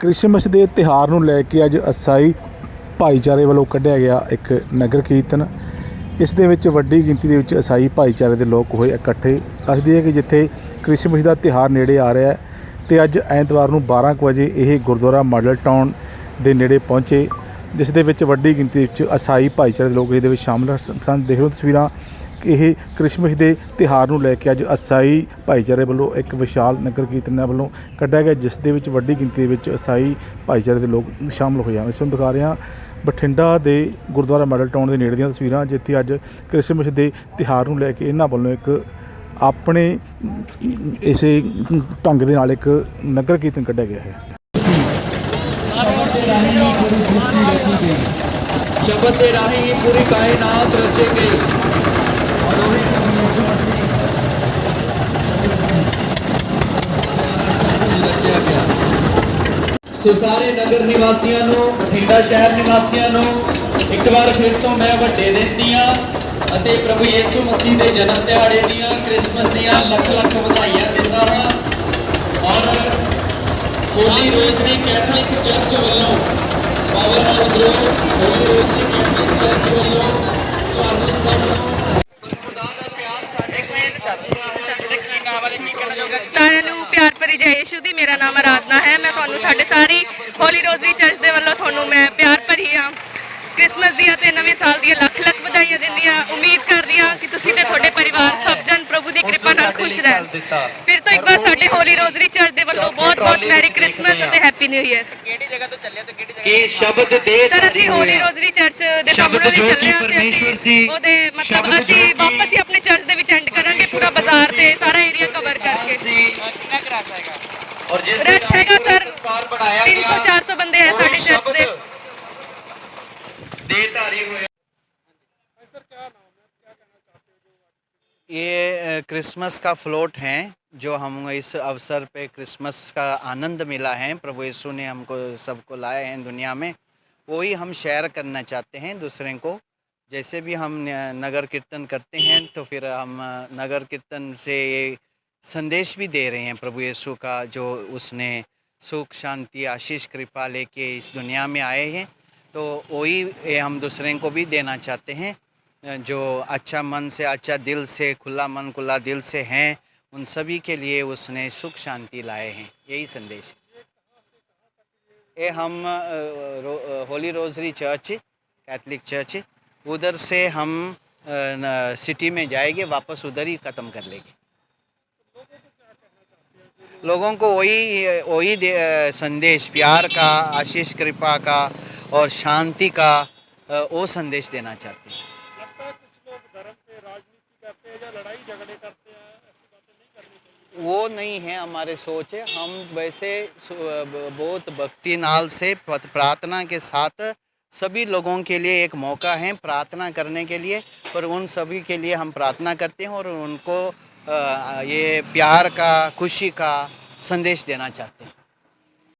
Christmas ਦੇ ਤਿਹਾਰ ਨੂੰ ਲੈ ਕੇ ਅੱਜ ਅਸਾਈ ਭਾਈਚਾਰੇ ਵੱਲੋਂ ਕੱਢਿਆ ਗਿਆ ਇੱਕ ਨਗਰ ਕੀਰਤਨ। ਇਸ ਦੇ ਵਿੱਚ ਵੱਡੀ ਗਿਣਤੀ ਦੇ ਵਿੱਚ ਅਸਾਈ ਭਾਈਚਾਰੇ ਦੇ ਲੋਕ ਹੋਏ ਇਕੱਠੇ। ਦੱਸਦੀ ਹੈ ਕਿ ਜਿੱਥੇ ਕ੍ਰਿਸਮਸ ਦਾ ਤਿਹਾਰ ਨੇੜੇ ਆ ਰਿਹਾ ਹੈ ਤੇ ਅੱਜ ਐਤਵਾਰ ਨੂੰ 12 ਕੁ ਵਜੇ ਇਹ ਗੁਰਦੁਆਰਾ ਮਾਡਲ ਟਾਊਨ ਦੇ ਨੇੜੇ ਪਹੁੰਚੇ, ਜਿਸ ਦੇ ਵਿੱਚ ਵੱਡੀ ਗਿਣਤੀ ਵਿੱਚ ਅਸਾਈ ਭਾਈਚਾਰੇ ਦੇ ਲੋਕ ਇਹਦੇ ਵਿੱਚ ਸ਼ਾਮਲ ਸਨ ਦੇਖ ਲਓ ਤਸਵੀਰਾਂ। ਇਹ ਕ੍ਰਿਸਮਸ ਦੇ ਤਿਹਾਰ ਨੂੰ ਲੈ ਕੇ ਅੱਜ ਅਸਾਈ ਭਾਈਚਾਰੇ ਵੱਲੋਂ ਇੱਕ ਵਿਸ਼ਾਲ ਨਗਰ ਕੀਰਤਨ ਵੱਲੋਂ ਕੱਢਿਆ ਗਿਆ, ਜਿਸ ਦੇ ਵਿੱਚ ਵੱਡੀ ਗਿਣਤੀ ਵਿੱਚ ਅਸਾਈ ਭਾਈਚਾਰੇ ਦੇ ਲੋਕ ਸ਼ਾਮਲ ਹੋਏ ਹਨ ਇਸ ਨੂੰ ਦਿਖਾ ਰਹੇ ਹਾਂ ਬਠਿੰਡਾ ਦੇ ਗੁਰਦੁਆਰਾ ਮਾਡਲ ਟਾਊਨ ਦੇ ਨੇੜੇ ਦੀਆਂ ਤਸਵੀਰਾਂ, ਜਿੱਥੇ ਅੱਜ ਕ੍ਰਿਸਮਸ ਦੇ ਤਿਹਾਰ ਨੂੰ ਲੈ ਕੇ ਇਹਨਾਂ ਵੱਲੋਂ ਇੱਕ ਆਪਣੇ ਇਸੇ ਢੰਗ ਦੇ ਨਾਲ ਇੱਕ ਨਗਰ ਕੀਰਤਨ ਕੱਢਿਆ ਗਿਆ ਹੈ। ਸ਼ਬਦ ਦੇ ਰਾਹੀਂ ਪੂਰੀ ਕਾਇਨਾਤ ਰਚੇ ਗਈ ਔਰ ਉਹੀ ਰਚਿਆ ਗਿਆ ਸੋ ਸਾਰੇ ਨਗਰ ਨਿਵਾਸੀਆਂ ਨੂੰ, ਬਠਿੰਡਾ ਸ਼ਹਿਰ ਨਿਵਾਸੀਆਂ ਨੂੰ ਇੱਕ ਵਾਰ ਫਿਰ ਤੋਂ ਮੈਂ ਵੱਡੇ ਦਿਨ ਦੀਆਂ ਅਤੇ ਪ੍ਰਭੂ ਯੀਸ਼ੂ ਮਸੀਹ ਦੇ ਜਨਮ ਦਿਹਾੜੇ ਦੀਆਂ, ਕ੍ਰਿਸਮਸ ਦੀਆਂ ਲੱਖ ਲੱਖ ਵਧਾਈਆਂ ਦਿੰਦਾ ਹਾਂ। ਔਰ ਹੋਲੀ ਰੋਜ਼ਰੀ ਕੈਥੋਲਿਕ ਚਰਚ ਵੱਲੋਂ, power house road holy rosary catholic church ਵੱਲੋਂ ਤੁਹਾਨੂੰ ਸਭ ਨੂੰ ਖੁਦਾ ਦਾ ਪਿਆਰ ਸਾਡੇ ਕੋਲ ਸਾਰਿਆਂ ਨੂੰ ਪਿਆਰ ਭਰੀ ਜੈ ਯਿਸੂ ਦੀ, ਮੇਰਾ ਨਾਮ ਆਰਾਧਨਾ ਹੈ। ਮੈਂ ਤੁਹਾਨੂੰ ਸਾਡੇ ਸਾਰੀ ਹੋਲੀ ਰੋਜ਼ਰੀ ਚਰਚ ਦੇ ਵੱਲੋਂ ਤੁਹਾਨੂੰ ਮੈਂ ਪਿਆਰ ਭਰੀ ਆ ਕ੍ਰਿਸਮਸ ਦੀਆਂ ਤੇ ਨਵੇਂ ਸਾਲ ਦੀਆਂ ਲੱਖ ਲੱਖ ਵਧਾਈਆਂ ਦਿੰਦੀ ਦਿੰਦੀਆਂ ਉਮੀਦ ਕਰਦੀ ਹਾਂ ਕਿ ਤੁਸੀਂ ਤੇ ਤੁਹਾਡੇ ਪਰਿਵਾਰ ਸਭ ਖੁਸ਼ ਰਹਿਣ। ਫਿਰ ਤੋਂ ਇੱਕ ਵਾਰ ਸਾਡੇ ਹੋਲੀ ਰੋਜ਼ਰੀ ਚਰਚ ਦੇ ਵੱਲੋਂ ਬਹੁਤ ਬਹੁਤ ਮੈਰੀ ਕ੍ਰਿਸਮਸ ਅਤੇ ਹੈਪੀ ਨਿਊ ਈਅਰ ਕਿ ਸ਼ਬਦ ਦੇ ਸਰ ਅਸੀਂ ਹੋਲੀ ਰੋਜ਼ਰੀ ਚਰਚ ਦੇ ਸਾਹਮਣੇ ਜੋ ਕਿ ਚੱਲੇ ਹਾਂ ਤੇ ਪਰਮੇਸ਼ਵਰ ਸੀ, ਅਸੀਂ ਉਹਦੇ ਮਤਲਬ ਅਸੀਂ ਕਿ ਵਾਪਸ ਹੀ ਆਪਣੇ ਚਰਚ ਦੇ ਵਿੱਚ ਐਂਡ ਕਰਾਂਗੇ ਪੂਰਾ ਬਾਜ਼ਾਰ ਤੇ ਸਾਰਾ ਏਰੀਆ ਕਵਰ ਕਰਕੇ। ਸੀ ਔਰ ਜਿਸ ਰਸ਼ ਹੈਗਾ ਸਰ। ਸੰਸਾਰ ਬਣਾਇਆ 300 400 ਬੰਦੇ ਹੈ ਸਾਡੇ ਚਰਚ ਦੇ। ਦੇ ਧਾਰੀ ਹੋਏ। ये क्रिसमस का फ्लोट है, जो हम इस अवसर पे क्रिसमस का आनंद मिला है। प्रभु यीशु ने हमको, सबको लाए हैं दुनिया में। वही हम शेयर करना चाहते हैं दूसरे को। जैसे भी हम नगर कीर्तन करते हैं तो फिर हम नगर कीर्तन से ये संदेश भी दे रहे हैं प्रभु यीशु का, जो उसने सुख, शांति, आशीष, कृपा लेके इस दुनिया में आए हैं। तो वही हम दूसरे को भी देना चाहते हैं। जो अच्छा मन से अच्छा दिल से खुला मन खुला दिल से हैं उन सभी के लिए उसने सुख शांति लाए हैं। यही संदेश है। ये हम रो, holy rosary church catholic church उधर से हम न- सिटी में जाएँगे वापस उधर ही ख़त्म कर लेंगे। लोगों को वही वही संदेश प्यार का आशीष कृपा का और शांति का वो संदेश देना चाहते हैं। वो नहीं है हमारे सोच है हम वैसे बहुत भक्ति नाल से प्रार्थना के साथ सभी लोगों के लिए एक मौका है प्रार्थना करने के लिए और उन सभी के लिए हम प्रार्थना करते हैं और उनको ये प्यार का, खुशी का संदेश देना चाहते हैं।